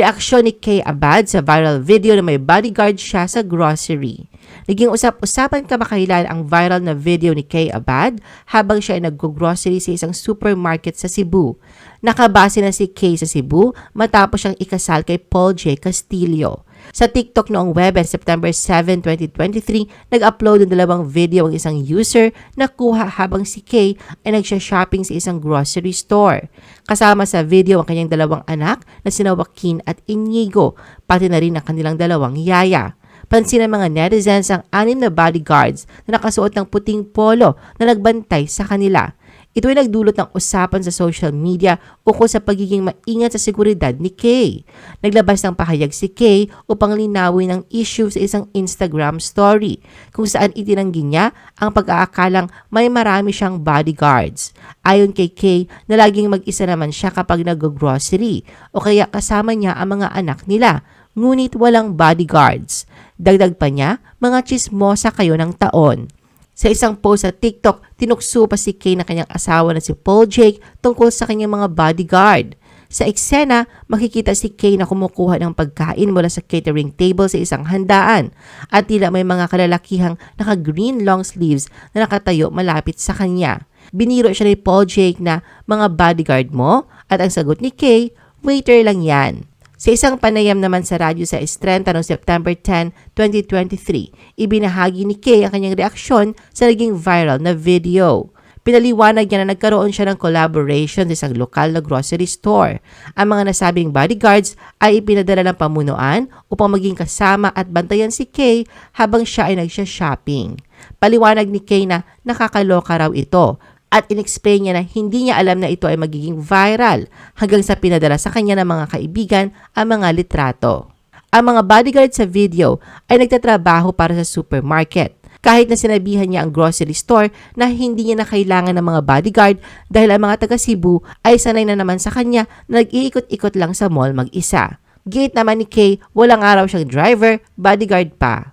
Reaksyon ni Kay Abad sa viral video na may bodyguard siya sa grocery. Naging usap-usapan kamakailan ang viral na video ni Kay Abad habang siya ay nag-grocery sa isang supermarket sa Cebu. Nakabase na si Kay sa Cebu matapos siyang ikasal kay Paul J. Castillo. Sa TikTok noong Webes, September 7, 2023, nag-upload ng dalawang video ang isang user na kuha habang si Kay ay nagsha-shopping sa isang grocery store. Kasama sa video ang kanyang dalawang anak na sina Joaquin at Inigo, pati na rin ang kanilang dalawang yaya. Pansin ng mga netizens ang anim na bodyguards na nakasuot ng puting polo na nagbantay sa kanila. Ito ay nagdulot ng usapan sa social media ukol sa pagiging maingat sa seguridad ni Kay. Naglabas ng pahayag si Kay upang linawin ang issue sa isang Instagram story kung saan itinanggi niya ang pag-aakalang may marami siyang bodyguards. Ayon kay Kay na laging mag-isa naman siya kapag nag-grocery o kaya kasama niya ang mga anak nila ngunit walang bodyguards. Dagdag pa niya, mga chismosa kayo ng taon. Sa isang post sa TikTok, tinukso pa si Kay na kanyang asawa na si Paul Jake tungkol sa kanyang mga bodyguard. Sa eksena, makikita si Kay na kumukuha ng pagkain mula sa catering table sa isang handaan at tila may mga kalalakihang naka-green long sleeves na nakatayo malapit sa kanya. Biniro siya ni Paul Jake na mga bodyguard mo at ang sagot ni Kay, waiter lang yan. Sa isang panayam naman sa radyo sa Estrenta noong September 10, 2023, ibinahagi ni Kay ang kanyang reaksyon sa naging viral na video. Pinaliwanag niya na nagkaroon siya ng collaboration sa isang lokal na grocery store. Ang mga nasabing bodyguards ay ipinadala ng pamunuan upang maging kasama at bantayan si Kay habang siya ay nagsha-shopping. Paliwanag ni Kay na nakakaloka raw ito at inexplain niya na hindi niya alam na ito ay magiging viral hanggang sa pinadala sa kanya ng mga kaibigan ang mga litrato. Ang mga bodyguard sa video ay nagtatrabaho para sa supermarket. Kahit na sinabihan niya ang grocery store na hindi niya na kailangan ng mga bodyguard dahil ang mga taga Cebu ay sanay na naman sa kanya na nag-iikot-ikot lang sa mall mag-isa. Gate naman ni Kay, walang araw siyang driver, bodyguard pa.